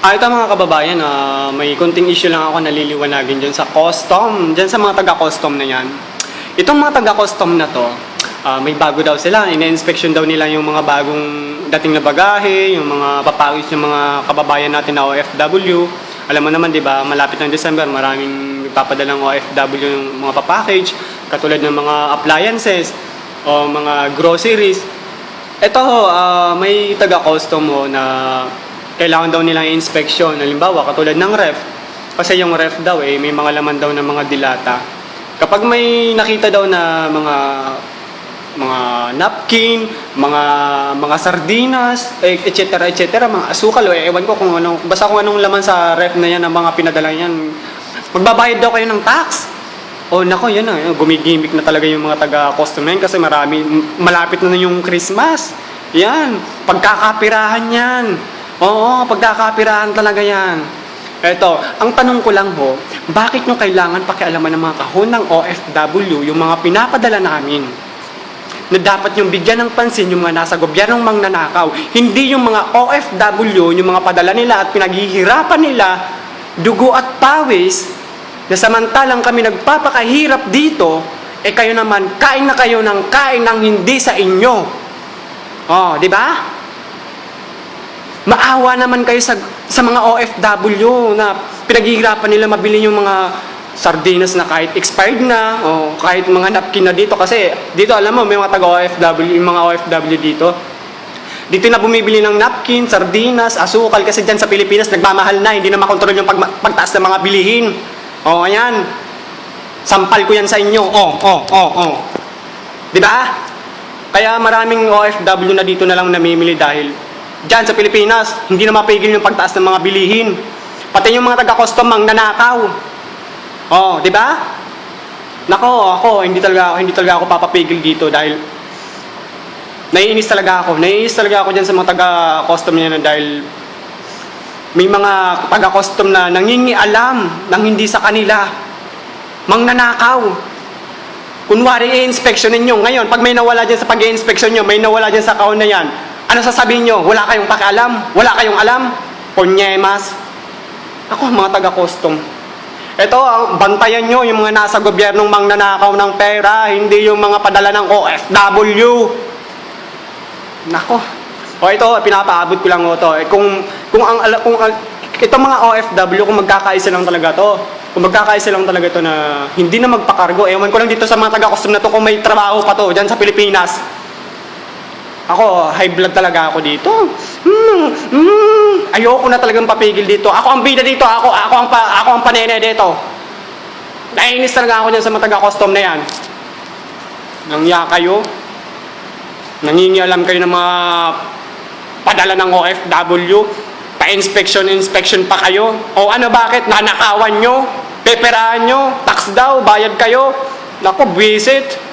Ah, ito mga kababayan, ah, may konting issue lang ako naliliwanagin dyan sa custom, dyan sa mga taga-custom na yan. Itong mga taga-custom na to, ah, may bago daw sila, ina-inspection daw nila yung mga bagong dating na bagahe, yung mga papawis yung mga kababayan natin na OFW. Alam mo naman, di ba, malapit ng December, maraming ipapadalang OFW yung mga papackage, katulad ng mga appliances o mga groceries. Ito, ah, may taga-custom ho na kailangan daw nilang inspection. Halimbawa, katulad ng ref. Kasi yung ref daw eh, may mga laman daw ng mga dilata. Kapag may nakita daw na mga mga napkin, mga mga sardinas, eh, et cetera, et cetera, mga asukal, o eh, ewan ko kung anong, basta kung anong laman sa ref na yan, ng mga pinadala yan, magbabayad daw kayo ng tax. Oh, nako, yan na. Gumigimik na talaga yung mga taga-custom na yan kasi marami, malapit na na yung Christmas. Yan. Pagkakapirahan yan. Oo, pagkakapirahan talaga yan. Eto, ang tanong ko lang ho, bakit nyo kailangan pakialaman ng mga kahon ng OFW, yung mga pinapadala namin? na dapat yung bigyan ng pansin yung mga nasa gobyernong mangnanakaw. Hindi yung mga OFW, yung mga padala nila at pinaghihirapan nila, dugo at pawis, na samantalang kami nagpapakahirap dito, eh kayo naman, kain na kayo ng kain ng hindi sa inyo. Oh, di ba? Maawa naman kayo sa, sa mga OFW na pinaghihirapan nila mabili yung mga sardinas na kahit expired na o kahit mga napkin na dito kasi dito alam mo may mga taga OFW yung mga OFW dito dito na bumibili ng napkin, sardinas, asukal kasi dyan sa Pilipinas nagmamahal na, hindi na makontrol yung pag, pagtaas ng mga bilihin. O, ayan. Sampal ko yan sa inyo. O, o, o, o. Di ba? Kaya maraming OFW na dito na lang namimili dahil dyan sa Pilipinas, hindi na mapigil yung pagtaas ng mga bilihin. Pati yung mga taga-custom ang nanakaw. Oh, di ba? Nako, ako hindi talaga hindi talaga ako papapigil dito dahil naiinis talaga ako. Naiinis talaga ako diyan sa mga taga-custom niya dahil may mga taga-custom na nangingialam ng hindi sa kanila. Mangnanakaw. Kunwari i-inspection ninyo. Ngayon, pag may nawala dyan sa pag-i-inspection nyo, may nawala dyan sa kahon na yan, ano sasabihin nyo? Wala kayong pakialam? Wala kayong alam? Ponyemas. Ako, mga taga-custom. Ito, bantayan nyo yung mga nasa gobyernong mangnanakaw ng pera, hindi yung mga padala ng OFW. Nako. O ito, pinapaabot ko lang ho to. Eh, kung, kung ang, kung, itong mga OFW, kung magkakaisa lang talaga to, kung magkakaisa lang talaga to na hindi na magpakargo, ewan ko lang dito sa mga taga-custom na to kung may trabaho pa to, dyan sa Pilipinas. Ako, high blood talaga ako dito. Hmm, hmm, ayoko na talagang papigil dito. Ako ang bida dito, ako, ako ang, pa, ako ang panene dito. Naiinis talaga ako dyan sa mga taga-custom na yan. Nangya kayo. Nangingialam kayo ng mga padala ng OFW. Pa-inspection, inspection pa kayo. O ano bakit? Nanakawan nyo? Peperahan nyo? Tax daw? Bayad kayo? Naku, visit.